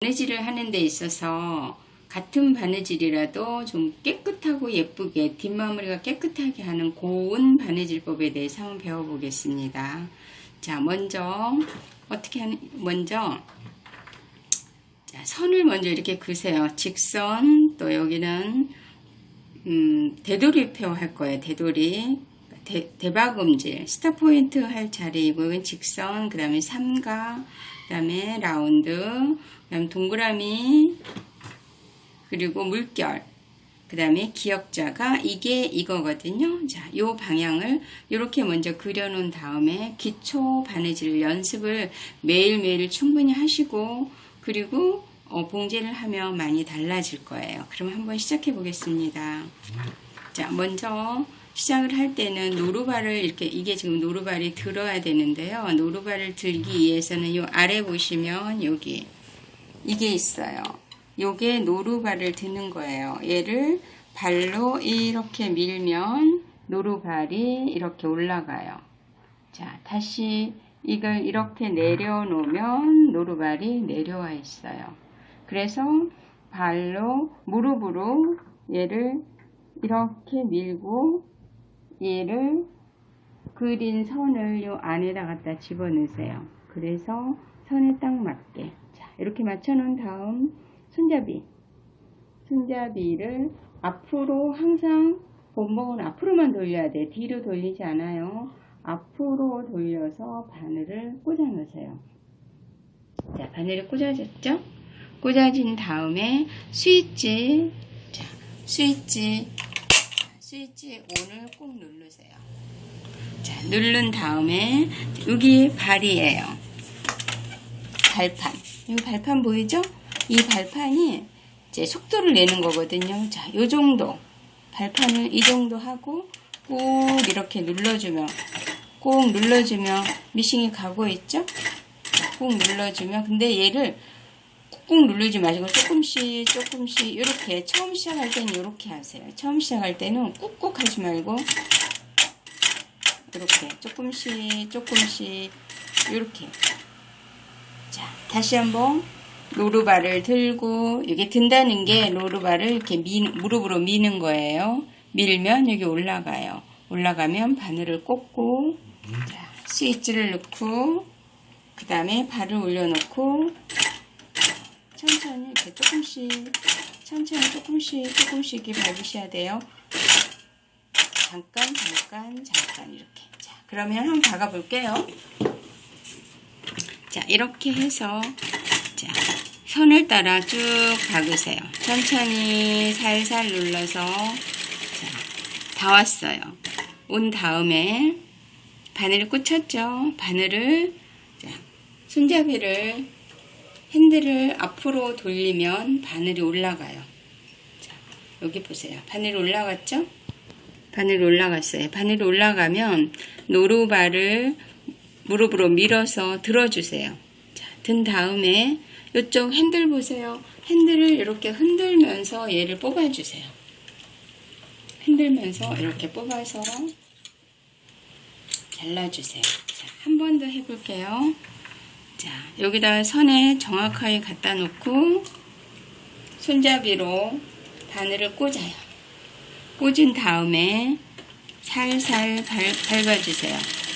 바느질을 하는 데 있어서 같은 바느질이라도 좀 깨끗하고 예쁘게 뒷마무리가 깨끗하게 하는 고운 바느질법에 대해서 한번 배워보겠습니다. 자, 먼저 어떻게 하는 먼저 자, 선을 먼저 이렇게 그으세요. 직선 또 여기는 음, 되돌이표 할 거예요. 되돌이 대, 대박음질 스타 포인트 할 자리이고 이건 직선 그 다음에 삼각 그 다음에 라운드 그 다음 동그라미 그리고 물결 그 다음에 기역자가 이게 이거거든요. 자, 요 방향을 이렇게 먼저 그려놓은 다음에 기초 바느질 연습을 매일매일 충분히 하시고 그리고 어, 봉제를 하면 많이 달라질 거예요. 그럼 한번 시작해 보겠습니다. 자, 먼저 시작을 할 때는 노루발을 이렇게 이게 지금 노루발이 들어야 되는데요. 노루발을 들기 위해서는 요 아래 보시면 여기 이게 있어요. 요게 노루발을 드는 거예요. 얘를 발로 이렇게 밀면 노루발이 이렇게 올라가요. 자, 다시 이걸 이렇게 내려놓으면 노루발이 내려와 있어요. 그래서 발로 무릎으로 얘를 이렇게 밀고 얘를 그린 선을 요 안에다 갖다 집어넣으세요. 그래서 선에 딱 맞게 자 이렇게 맞춰 놓은 다음 손잡이 손잡이를 앞으로 항상 본봉은 앞으로만 돌려야 돼. 뒤로 돌리지 않아요. 앞으로 돌려서 바늘을 꽂아 놓으세요. 자, 바늘이 꽂아졌죠? 꽂아진 다음에 스위치, 자, 스위치, 스위치 ON을 꼭 누르세요. 자, 누른 다음에 여기 발이에요. 발판. 이 발판 보이죠? 이 발판이 이제 속도를 내는 거거든요. 자, 요 정도. 발판을 이 정도 하고 꼭 이렇게 눌러주면 꼭 눌러주면 미싱이 가고 있죠? 꼭 눌러주면 근데 얘를 꾹꾹 누르지 마시고 조금씩 조금씩 이렇게 처음 시작할 때는 이렇게 하세요. 처음 시작할 때는 꾹꾹 하지 말고 이렇게 조금씩 조금씩 이렇게 자 다시 한번 노루발을 들고 이게 든다는 게 노루발을 이렇게 미, 무릎으로 미는 거예요. 밀면 여기 올라가요. 올라가면 바늘을 꽂고 자, 스위치를 넣고 그 다음에 발을 올려놓고 천천히 이렇게 조금씩 천천히 조금씩 조금씩 이렇게 밟으셔야 돼요. 잠깐 잠깐 잠깐 이렇게 자 그러면 한번 박아 볼게요. 자 이렇게 해서 자 선을 따라 쭉 박으세요. 천천히 살살 눌러서 자, 다 왔어요. 온 다음에 바늘을 꽂혔죠. 바늘을 자, 손잡이를 핸들을 앞으로 돌리면 바늘이 올라가요. 자, 여기 보세요. 바늘이 올라갔죠? 바늘이 올라갔어요. 바늘이 올라가면 노루발을 무릎으로 밀어서 들어주세요. 자, 든 다음에 이쪽 핸들 보세요. 핸들을 이렇게 흔들면서 얘를 뽑아주세요. 흔들면서 이렇게 뽑아서 잘라주세요. 자, 한번 더 해볼게요. 자, 여기다 선에 정확하게 갖다 놓고 손잡이로 바늘을 꽂아요. 꽂은 다음에 살살 밟, 밟아주세요.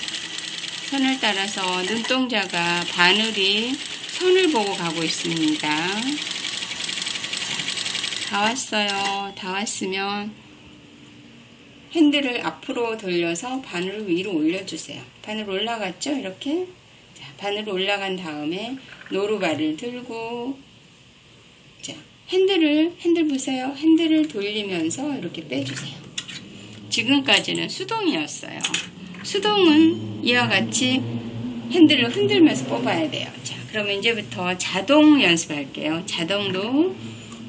선을 따라서 눈동자가 바늘이 선을 보고 가고 있습니다. 다 왔어요. 다 왔으면 핸들을 앞으로 돌려서 바늘을 위로 올려주세요. 바늘 올라갔죠? 이렇게. 자, 바늘 올라간 다음에 노루발을 들고, 자, 핸들을, 핸들 보세요. 핸들을 돌리면서 이렇게 빼주세요. 지금까지는 수동이었어요. 수동은 이와 같이 핸들을 흔들면서 뽑아야 돼요. 자, 그러면 이제부터 자동 연습할게요. 자동도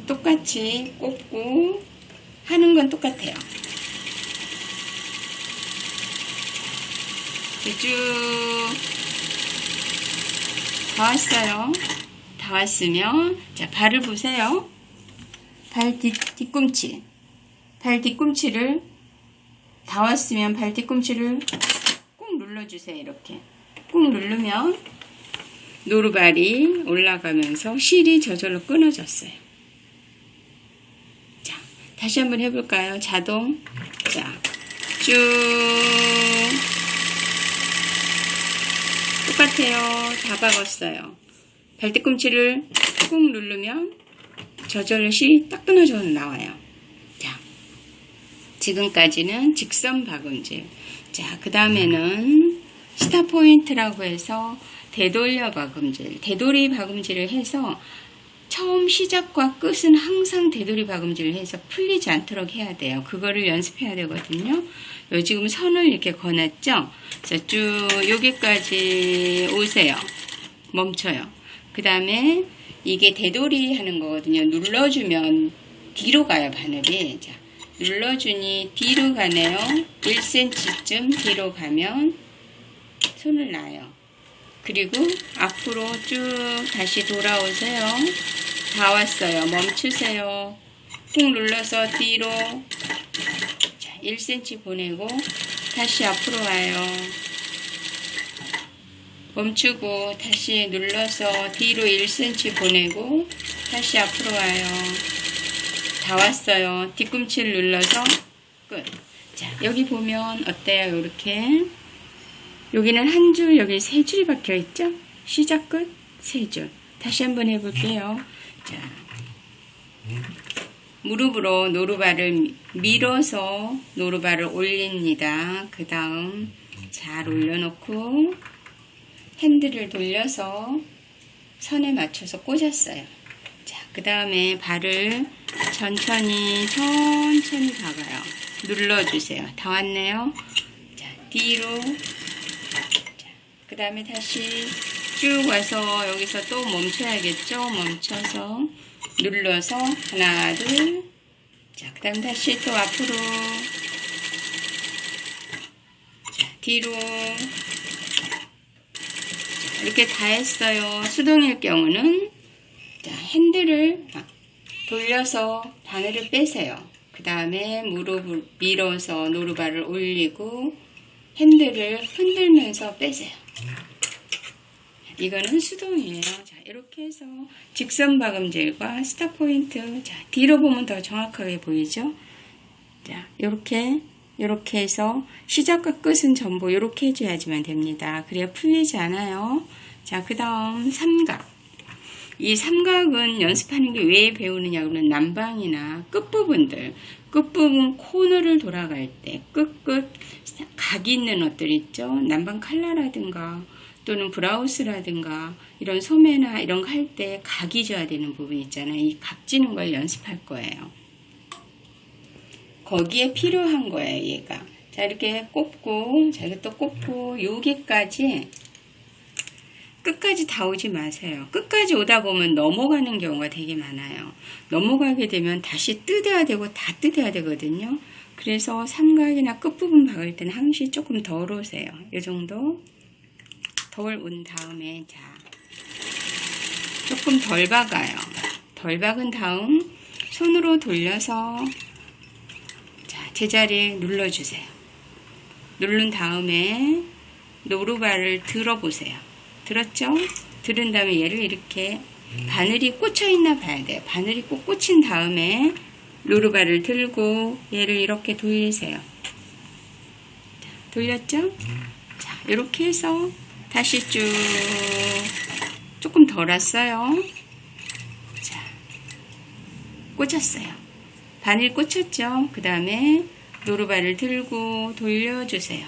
똑같이 꼽고 하는 건 똑같아요. 쭉 다 왔어요. 다 왔으면 자 발을 보세요. 발 뒤, 뒤꿈치 발 뒤꿈치를 다 왔으면 발 뒤꿈치를 꾹 눌러주세요. 이렇게 꾹 누르면 노루발이 올라가면서 실이 저절로 끊어졌어요. 자, 다시 한번 해볼까요? 자동. 자, 쭉. 똑같아요. 다 박았어요. 발뒤꿈치를 꾹 누르면 저절로 실이 딱 끊어져 나와요. 자, 지금까지는 직선 박음질. 자, 그 다음에는 스타 포인트라고 해서 되돌려 박음질. 되돌이 박음질을 해서 처음 시작과 끝은 항상 되돌이 박음질을 해서 풀리지 않도록 해야 돼요. 그거를 연습해야 되거든요. 요 지금 선을 이렇게 거놨죠? 그래서 쭉 여기까지 오세요. 멈춰요. 그 다음에 이게 되돌이 하는 거거든요. 눌러주면 뒤로 가요, 바늘이. 자, 눌러주니 뒤로 가네요. 1cm쯤 뒤로 가면 손을 놔요. 그리고 앞으로 쭉 다시 돌아오세요. 다 왔어요. 멈추세요. 꾹 눌러서 뒤로 자, 1cm 보내고 다시 앞으로 와요. 멈추고 다시 눌러서 뒤로 1cm 보내고 다시 앞으로 와요. 다 왔어요. 뒤꿈치를 눌러서 끝. 자, 여기 보면 어때요? 이렇게 여기는 한 줄, 여기 세 줄이 박혀 있죠? 시작 끝 세 줄. 다시 한번 해볼게요. 자, 무릎으로 노루발을 밀어서 노루발을 올립니다. 그 다음 잘 올려놓고 핸들을 돌려서 선에 맞춰서 꽂았어요. 자, 그 다음에 발을 천천히 천천히 박아요. 눌러주세요. 다 왔네요. 자, 뒤로 그 다음에 다시 쭉 와서 여기서 또 멈춰야겠죠? 멈춰서 눌러서 하나 둘 자, 그 다음 다시 또 앞으로 자, 뒤로 자, 이렇게 다 했어요. 수동일 경우는 자, 핸들을 돌려서 바늘을 빼세요. 그 다음에 무릎을 밀어서 노루발을 올리고 핸들을 흔들면서 빼세요. 이거는 수동이에요. 자, 이렇게 해서 직선 박음질과 스타 포인트. 자, 뒤로 보면 더 정확하게 보이죠? 자, 이렇게 이렇게 해서 시작과 끝은 전부 이렇게 해줘야지만 됩니다. 그래야 풀리지 않아요. 자, 그 다음 삼각. 이 삼각은 연습하는 게 왜 배우느냐 그러면 난방이나 끝부분들 끝부분 코너를 돌아갈 때 끝끝 각 있는 옷들 있죠? 난방 칼라라든가 또는 브라우스라든가 이런 소매나 이런 거 할 때 각이 져야 되는 부분 있잖아요. 이 각 지는 걸 연습할 거예요. 거기에 필요한 거예요 얘가. 자 이렇게 꼽고 자또 꼽고 여기까지 끝까지 다 오지 마세요. 끝까지 오다 보면 넘어가는 경우가 되게 많아요. 넘어가게 되면 다시 뜯어야 되고 다 뜯어야 되거든요. 그래서 삼각이나 끝부분 박을 때는 항시 조금 덜 오세요. 이 정도 덜 온 다음에 자 조금 덜 박아요. 덜 박은 다음 손으로 돌려서 자 제자리에 눌러주세요. 누른 다음에 노루발을 들어보세요. 들었죠? 들은 다음에 얘를 이렇게 바늘이 꽂혀 있나 봐야 돼요. 바늘이 꼭 꽂힌 다음에 노루발을 들고 얘를 이렇게 돌리세요. 자, 돌렸죠? 자, 이렇게 해서 다시 쭉 조금 덜 왔어요. 자, 꽂았어요. 바늘 꽂혔죠? 그 다음에 노루발을 들고 돌려주세요.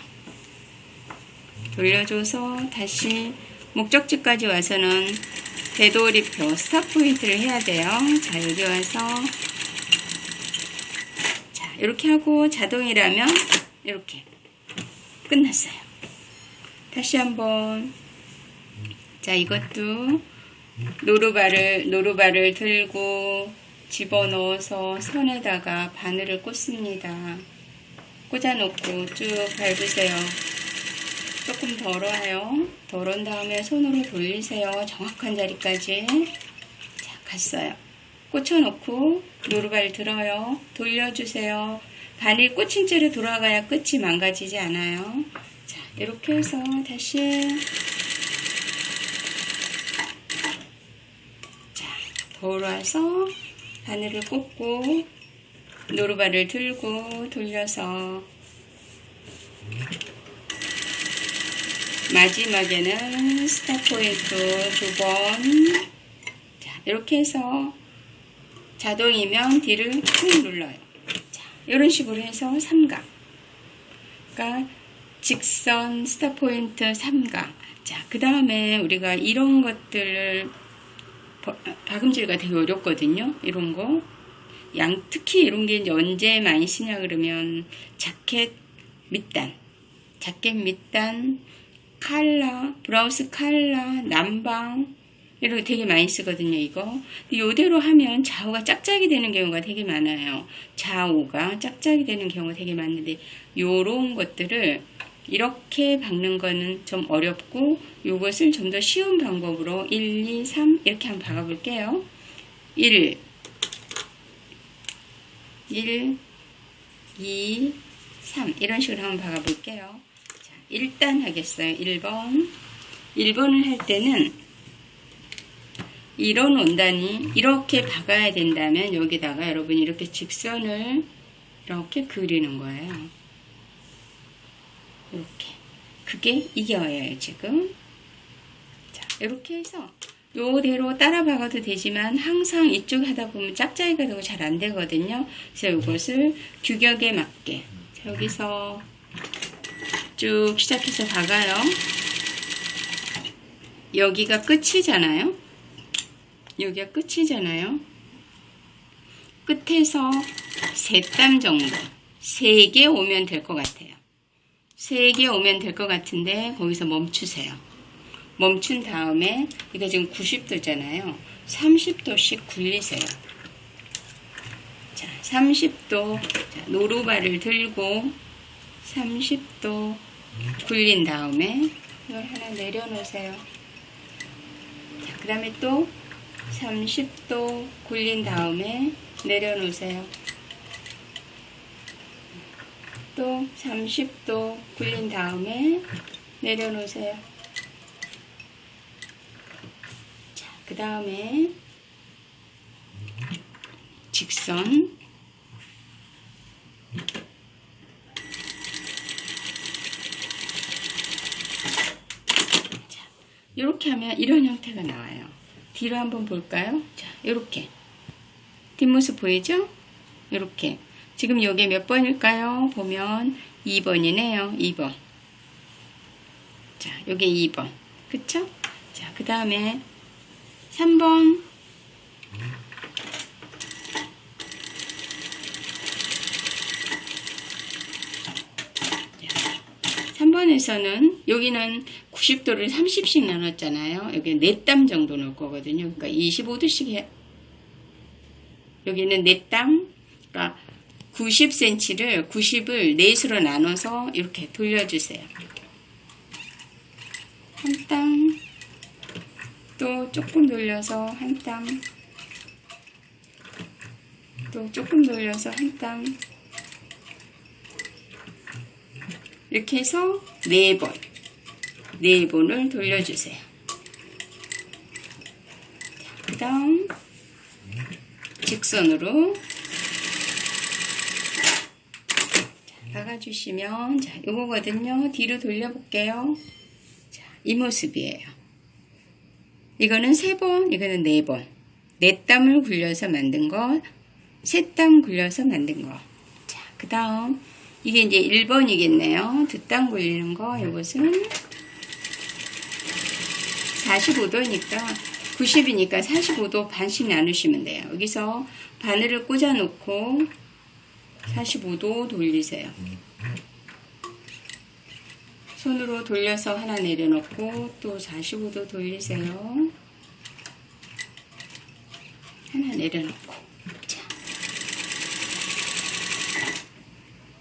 돌려줘서 다시 목적지까지 와서는 되돌이표 스탑 포인트를 해야 돼요. 자, 여기 와서 자, 이렇게 하고 자동이라면 이렇게 끝났어요. 다시 한번 자, 이것도 노루발을 노루발을 들고 집어넣어서 선에다가 바늘을 꽂습니다. 꽂아놓고 쭉 밟으세요. 조금 덜어요. 덜은 다음에 손으로 돌리세요. 정확한 자리까지. 자, 갔어요. 꽂혀놓고 노루발 들어요. 돌려주세요. 바늘 꽂힌 채로 돌아가야 끝이 망가지지 않아요. 자, 이렇게 해서 다시 걸어서 바늘을 꽂고 노루발을 들고 돌려서 마지막에는 스탑 포인트 두 번. 자, 이렇게 해서 자동이면 뒤를 꾹 눌러요. 자, 이런 식으로 해서 삼각. 그러니까 직선 스탑 포인트 삼각. 자, 그 다음에 우리가 이런 것들을 버- 박음질가 되게 어렵거든요. 이런 거. 양, 특히 이런 게 이제 언제 많이 쓰냐 그러면 자켓 밑단, 자켓 밑단, 칼라, 브라우스 칼라, 남방 거 되게 많이 쓰거든요. 이거 이대로 하면 좌우가 짝짝이 되는 경우가 되게 많아요. 좌우가 짝짝이 되는 경우가 되게 많은데 요런 것들을 이렇게 박는 거는 좀 어렵고 요것을 좀 더 쉬운 방법으로 1, 2, 3 이렇게 한번 박아볼게요. 1, 1, 2, 3 이런 식으로 한번 박아볼게요. 자, 일단 하겠어요. 1번. 1번을 할 때는 이런 원단이 이렇게 박아야 된다면 여기다가 여러분이 이렇게 직선을 이렇게 그리는 거예요. 이렇게. 그게 이겨요, 지금. 자, 이렇게 해서 요대로 따라 박아도 되지만 항상 이쪽 하다 보면 짝짝이가 되고 잘 안 되거든요. 그래서 이것을 규격에 맞게 자, 여기서 쭉 시작해서 박아요. 여기가 끝이잖아요. 여기가 끝이잖아요. 끝에서 세 땀 정도, 세 개 오면 될 것 같아요. 세 개 오면 될 것 같은데 거기서 멈추세요. 멈춘 다음에 이게 지금 90도잖아요. 30도씩 굴리세요. 자, 30도 자, 노루발을 들고 30도 굴린 다음에 이걸 하나 내려놓으세요. 자, 그 다음에 또 30도 굴린 다음에 내려놓으세요. 또 30도 굴린 다음에 내려놓으세요. 자, 그 다음에 직선 이렇게 하면 이런 형태가 나와요. 뒤로 한번 볼까요? 자, 이렇게 뒷모습 보이죠? 이렇게 지금 이게 몇 번일까요? 보면 2번이네요. 2번. 자, 요게 2번. 그쵸? 자, 그 다음에 3번. 자, 3번에서는 여기는 90도를 30씩 나눴잖아요. 여기 4땀 정도 넣을 거거든요. 그러니까 25도씩 해. 여기는 4땀. 그러니까 90cm를 90을 넷으로 나눠서 이렇게 돌려주세요. 한 땀, 또 조금 돌려서 한 땀, 또 조금 돌려서 한 땀. 이렇게 해서 네 번, 네 번을 돌려주세요. 그 다음, 직선으로. 박아주시면 자 요거거든요. 뒤로 돌려볼게요. 자, 이 모습이에요. 이거는 세번 이거는 네번네 땀을 굴려서 만든 거세 땀 굴려서 만든 거자그 다음 이게 이제 1번이겠네요. 두 땀 굴리는 거 이것은 45도니까 90이니까 45도 반씩 나누시면 돼요 여기서 바늘을 꽂아 놓고 45도 돌리세요. 손으로 돌려서 하나 내려놓고 또 45도 돌리세요. 하나 내려놓고. 자.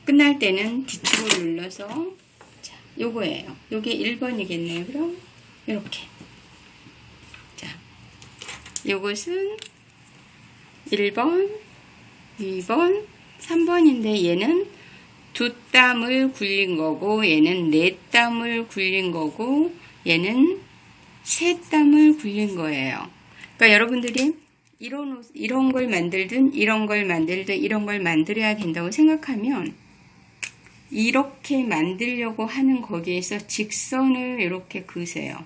끝날 때는 뒤쪽을 눌러서 자, 요거예요. 요게 1번이겠네요. 그럼 이렇게. 자. 요것은 1번, 2번, 3번인데 얘는 두 땀을 굴린 거고 얘는 네 땀을 굴린 거고 얘는 세 땀을 굴린 거예요. 그러니까 여러분들이 이런, 옷- 이런 걸 만들든, 이런 걸 만들든, 이런 걸 만들어야 된다고 생각하면, 이렇게 만들려고 하는 거기에서 직선을 이렇게 그으세요.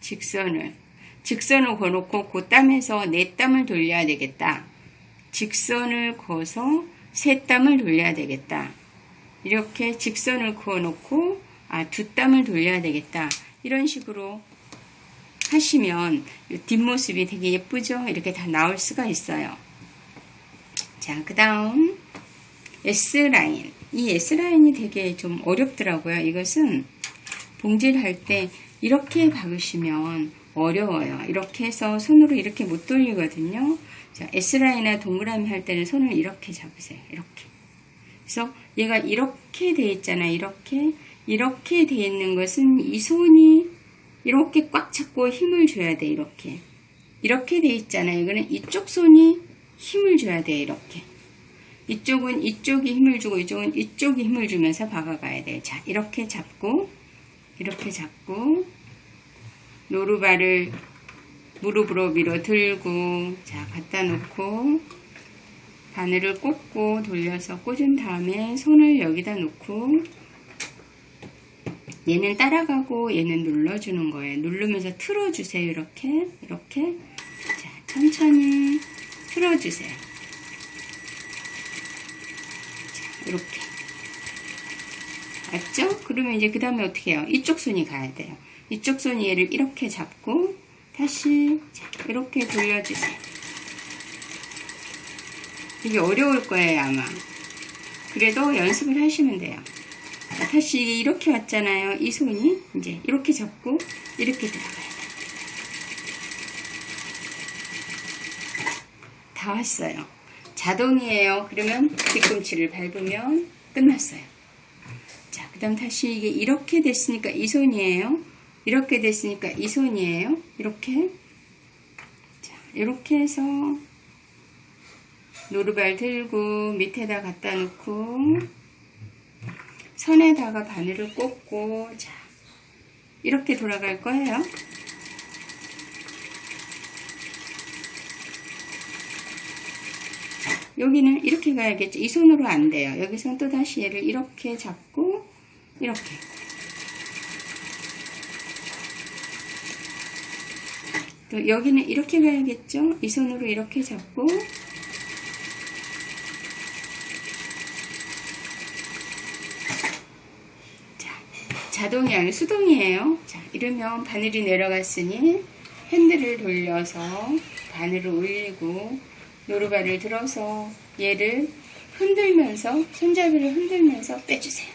직선을. 직선을 그어놓고 그 땀에서 네 땀을 돌려야 되겠다. 직선을 그어서 세 땀을 돌려야 되겠다. 이렇게 직선을 그어놓고 아, 두 땀을 돌려야 되겠다. 이런 식으로 하시면 이 뒷모습이 되게 예쁘죠? 이렇게 다 나올 수가 있어요. 자, 그 다음 S라인. 이 S라인이 되게 좀 어렵더라고요. 이것은 봉지를 때 이렇게 박으시면 어려워요. 이렇게 해서 손으로 이렇게 못 돌리거든요. 자, S라인이나 동그라미 할 때는 손을 이렇게 잡으세요. 이렇게. 그래서 얘가 이렇게 돼 있잖아요. 이렇게. 이렇게 돼 있는 것은 이 손이 이렇게 꽉 잡고 힘을 줘야 돼. 이렇게. 이렇게 돼 있잖아요. 이거는 이쪽 손이 힘을 줘야 돼. 이렇게. 이쪽은 이쪽이 힘을 주고 이쪽은 이쪽이 힘을 주면서 박아가야 돼요. 자, 이렇게 잡고 이렇게 잡고 노루발을 무릎으로 밀어 들고 자 갖다 놓고 바늘을 꽂고 돌려서 꽂은 다음에 손을 여기다 놓고 얘는 따라가고 얘는 눌러주는 거예요. 누르면서 틀어주세요. 이렇게 이렇게 자 천천히 틀어주세요. 자, 이렇게 맞죠? 그러면 이제 그 다음에 어떻게 해요? 이쪽 손이 가야 돼요. 이쪽 손이 얘를 이렇게 잡고 다시 자, 이렇게 돌려주세요. 이게 어려울 거예요 아마. 그래도 연습을 하시면 돼요. 자, 다시 이렇게 왔잖아요. 이 손이 이제 이렇게 잡고 이렇게 들어가야 돼요. 다 왔어요. 자동이에요. 그러면 뒤꿈치를 밟으면 끝났어요. 자, 그 다음 다시 이게 이렇게 됐으니까 이 손이에요. 이렇게 됐으니까 이 손이에요. 이렇게. 자, 이렇게 해서 노루발 들고 밑에다 갖다 놓고 선에다가 바늘을 꽂고 자, 이렇게 돌아갈 거예요. 여기는 이렇게 가야겠죠. 이 손으로 안 돼요. 여기서는 또 다시 얘를 이렇게 잡고 이렇게 또 여기는 이렇게 가야겠죠. 이 손으로 이렇게 잡고 자, 자동이 아니라 수동이에요. 자, 이러면 바늘이 내려갔으니 핸들을 돌려서 바늘을 올리고 노루발을 들어서 얘를 흔들면서 손잡이를 흔들면서 빼주세요.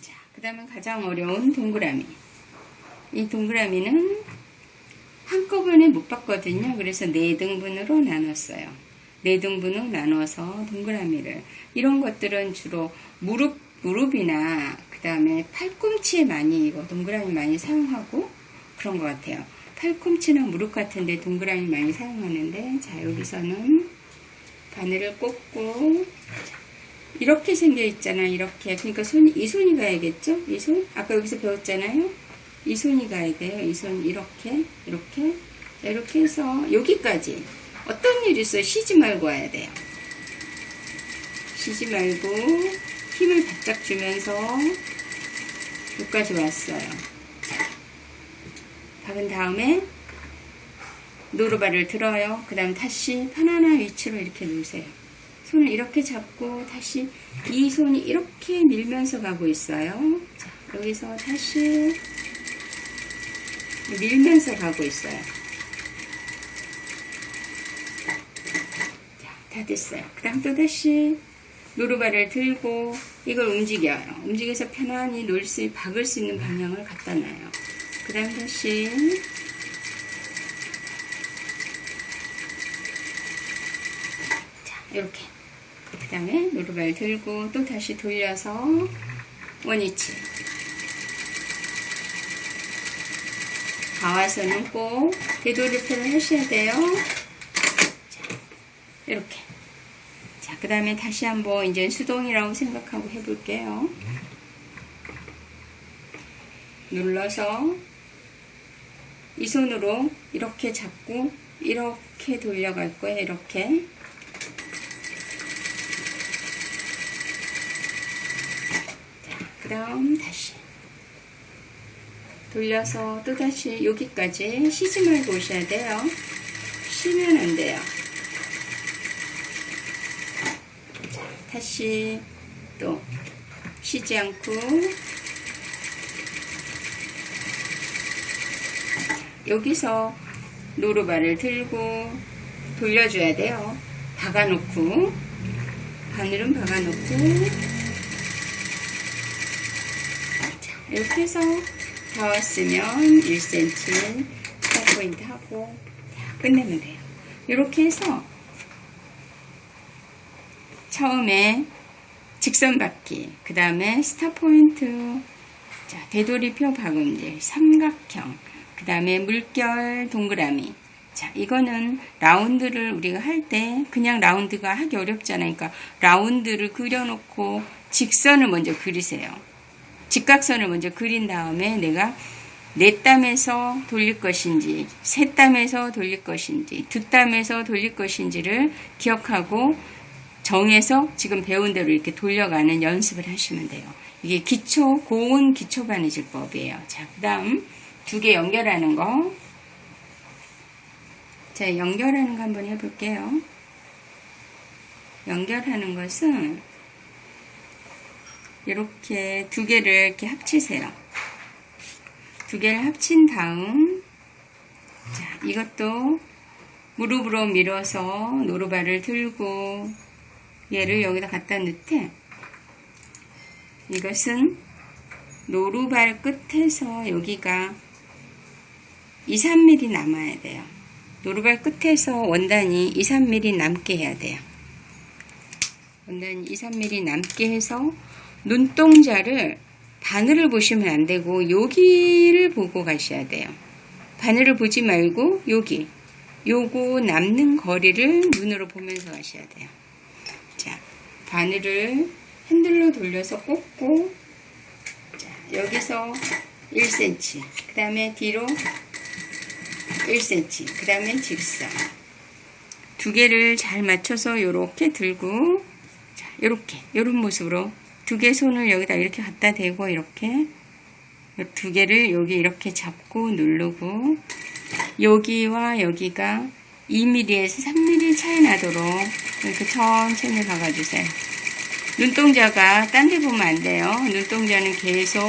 자, 그 다음에 가장 어려운 동그라미. 이 동그라미는 한꺼번에 못 봤거든요. 그래서 네 등분으로 나눴어요. 네 등분으로 나눠서 동그라미를. 이런 것들은 주로 무릎, 무릎이나 그 다음에 팔꿈치에 많이 이거 동그라미 많이 사용하고 그런 것 같아요. 팔꿈치나 무릎 같은데 동그라미 많이 사용하는데 자 여기서는 바늘을 꽂고 자, 이렇게 생겨 있잖아 이렇게 그러니까 손이 이 손이 가야겠죠 이 손 아까 여기서 배웠잖아요 이 손이 가야 돼요 이 손 이렇게 이렇게 자, 이렇게 해서 여기까지 어떤 일이 있어요 쉬지 말고 와야 돼요 쉬지 말고 힘을 바짝 주면서 여기까지 왔어요 박은 다음에 노루발을 들어요. 그 다음 다시 편안한 위치로 이렇게 놓으세요. 손을 이렇게 잡고 다시 이 손이 이렇게 밀면서 가고 있어요. 자, 여기서 다시 밀면서 가고 있어요. 자, 다 됐어요. 그 다음 또 다시 노루발을 들고 이걸 움직여요. 움직여서 편안히 놓을 수, 박을 수 있는 방향을 갖다 놔요. 그 다음 다시 자 이렇게 그 다음에 노루발 들고 또 다시 돌려서 원위치 가와서는 꼭 되돌이표를 하셔야 돼요 자, 이렇게 자 그 다음에 다시 한번 이제 수동이라고 생각하고 해볼게요 눌러서 이 손으로 이렇게 잡고 이렇게 돌려갈 거예요. 이렇게. 자, 그다음 다시 돌려서 또 다시 여기까지 말고 오셔야 돼요. 쉬면 안 돼요. 자, 다시 또 쉬지 않고 여기서 노루발을 들고 돌려줘야 돼요. 박아놓고 바늘은 박아놓고 자, 이렇게 해서 다 왔으면 1cm 스탑 포인트 하고 자, 끝내면 돼요. 이렇게 해서 처음에 직선 받기, 그 다음에 스탑 포인트, 자, 되돌이표 박음질, 삼각형, 그 다음에 물결 동그라미. 자, 이거는 라운드를 우리가 할 때 그냥 라운드가 하기 어렵잖아요. 그러니까 라운드를 그려놓고 직선을 먼저 그리세요. 직각선을 먼저 그린 다음에 내가 네 땀에서 돌릴 것인지, 세 땀에서 돌릴 것인지, 두 땀에서 돌릴 것인지를 기억하고 정해서 지금 배운 대로 이렇게 돌려가는 연습을 하시면 돼요. 이게 기초, 고운 기초 바느질법이에요. 자, 그 다음 두 개 연결하는 거. 자, 연결하는 거 한번 해볼게요. 연결하는 것은 이렇게 두 개를 이렇게 합치세요. 두 개를 합친 다음, 자, 이것도 무릎으로 밀어서 노루발을 들고 얘를 여기다 갖다 넣되 이것은 노루발 끝에서 여기가 2, 3mm 남아야 돼요. 노루발 끝에서 원단이 2, 3mm 남게 해야 돼요. 원단이 2, 3mm 남게 해서 눈동자를 바늘을 보시면 안 되고 여기를 보고 가셔야 돼요. 바늘을 보지 말고 여기 요거 남는 거리를 눈으로 보면서 가셔야 돼요. 자, 바늘을 핸들로 돌려서 꽂고 자, 여기서 1cm 그 다음에 뒤로 1cm 그 다음에 직선 두 개를 잘 맞춰서 이렇게 들고 자, 이렇게 이런 모습으로 두 개 손을 여기다 이렇게 갖다 대고 이렇게 두 개를 여기 이렇게 잡고 누르고 여기와 여기가 2mm에서 3mm 차이 나도록 이렇게 천천히 박아주세요. 눈동자가 딴 데 보면 안 돼요. 눈동자는 계속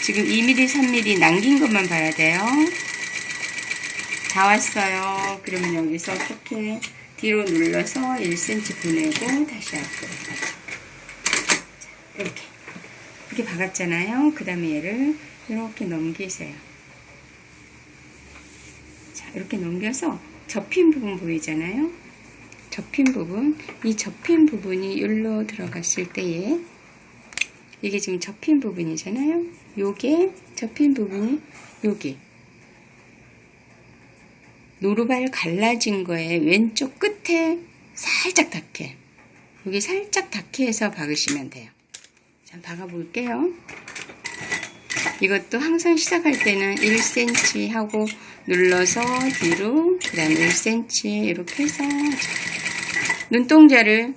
지금 2mm, 3mm 남긴 것만 봐야 돼요. 다 왔어요. 그러면 여기서 이렇게 뒤로 눌러서 1cm 보내고 다시 앞으로. 자, 이렇게. 이렇게 박았잖아요. 그 다음에 얘를 이렇게 넘기세요. 자, 이렇게 넘겨서 접힌 부분 보이잖아요. 접힌 부분, 이 접힌 부분이 여기로 들어갔을 때에 이게 지금 접힌 부분이잖아요. 요게 접힌 부분이 여기 노루발 갈라진 거에 왼쪽 끝에 살짝 닿게 여기 살짝 닿게 해서 박으시면 돼요. 자, 박아볼게요. 이것도 항상 시작할 때는 1cm 하고 눌러서 뒤로 그 다음에 1cm 이렇게 해서 눈동자를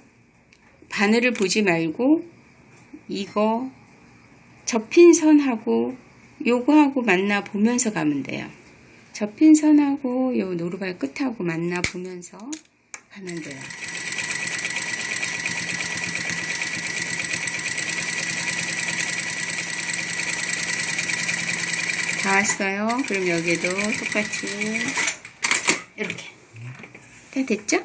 바늘을 보지 말고 이거 접힌 선하고 요거하고 만나 보면서 가면 돼요. 접힌 선하고 요 노루발 끝하고 만나 보면서 가면 돼요. 다 왔어요. 그럼 여기도 똑같이 이렇게 다 됐죠?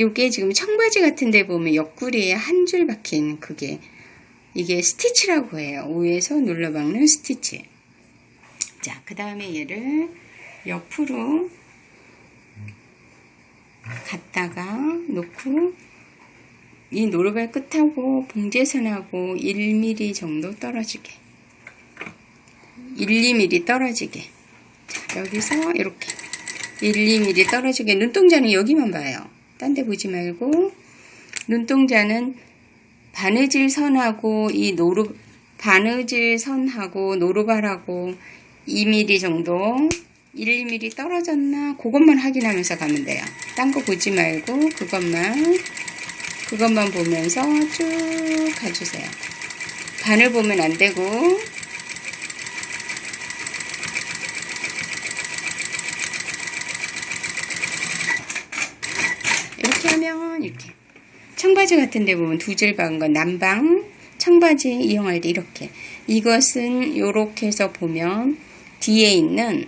요게 지금 청바지 같은 데 보면 옆구리에 한 줄 박힌 그게 이게 스티치라고 해요. 위에서 눌러박는 스티치. 자, 그 다음에 얘를 옆으로 갖다가 놓고 이 노루발 끝하고 봉제선하고 1mm 정도 떨어지게 1, 2mm 떨어지게 자, 여기서 이렇게 1, 2mm 떨어지게 눈동자는 여기만 봐요. 딴 데 보지 말고 눈동자는 바느질 선하고 이 노루 바느질 선하고 노루발하고 2mm 정도 1, 2mm 떨어졌나 그것만 확인하면서 가면 돼요. 딴 거 보지 말고 그것만 그것만 보면서 쭉 가주세요. 반을 보면 안 되고 이렇게 하면 이렇게 청바지 같은 데 보면 두 줄 박은 건 남방 청바지 이용할 때 이렇게 이것은 이렇게 해서 보면 뒤에 있는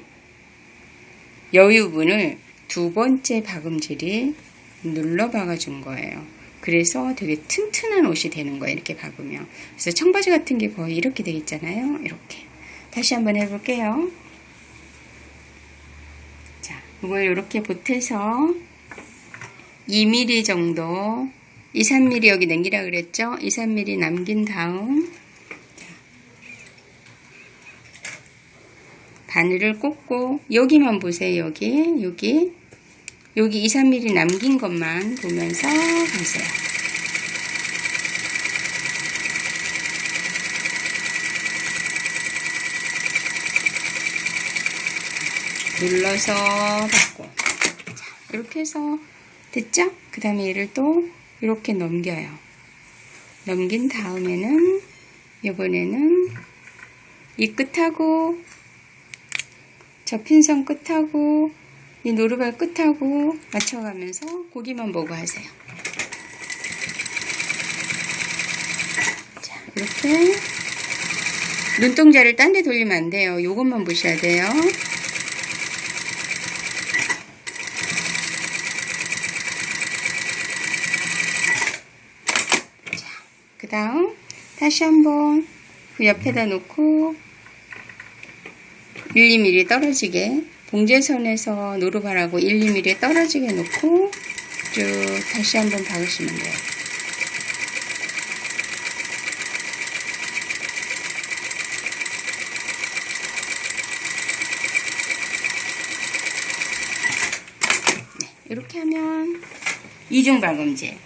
여유분을 두 번째 박음질이 눌러 박아준 거예요. 그래서 되게 튼튼한 옷이 되는 거예요. 이렇게 박으면. 그래서 청바지 같은 게 거의 이렇게 돼 있잖아요. 이렇게. 다시 한번 해볼게요. 자, 이걸 이렇게 보태서 2mm 정도 2, 3mm 여기 남기라 그랬죠? 2, 3mm 남긴 다음 바늘을 꽂고 여기만 보세요. 여기 여기 여기 2, 3mm 남긴 것만 보면서 가세요. 눌러서 받고 자, 이렇게 해서 됐죠? 그 다음에 얘를 또 이렇게 넘겨요. 넘긴 다음에는 이번에는 이 끝하고 접힌선 끝하고 이 노루발 끝하고 맞춰가면서 고기만 보고 하세요. 자, 이렇게 눈동자를 딴 데 돌리면 안 돼요. 요것만 보셔야 돼요. 그 다시 한번 그 옆에다 놓고 1, 2mm 떨어지게 봉제선에서 노루발하고 1, 2mm 떨어지게 놓고 쭉 다시 한번 박으시면 돼요. 네, 이렇게 하면 이중 박음질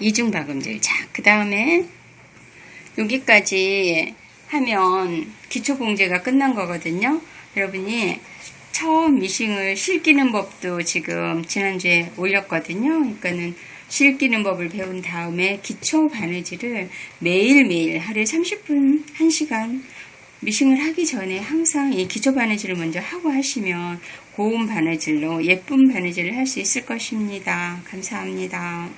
이중 박음질 자 그 다음에 여기까지 하면 기초 봉제가 끝난 거거든요. 여러분이 처음 미싱을 실기는 법도 지금 지난주에 올렸거든요. 그러니까는 실기는 법을 배운 다음에 기초 바느질을 매일매일 하루에 30분, 1시간 미싱을 하기 전에 항상 이 기초 바느질을 먼저 하고 하시면 고운 바느질로 예쁜 바느질을 할 수 있을 것입니다. 감사합니다.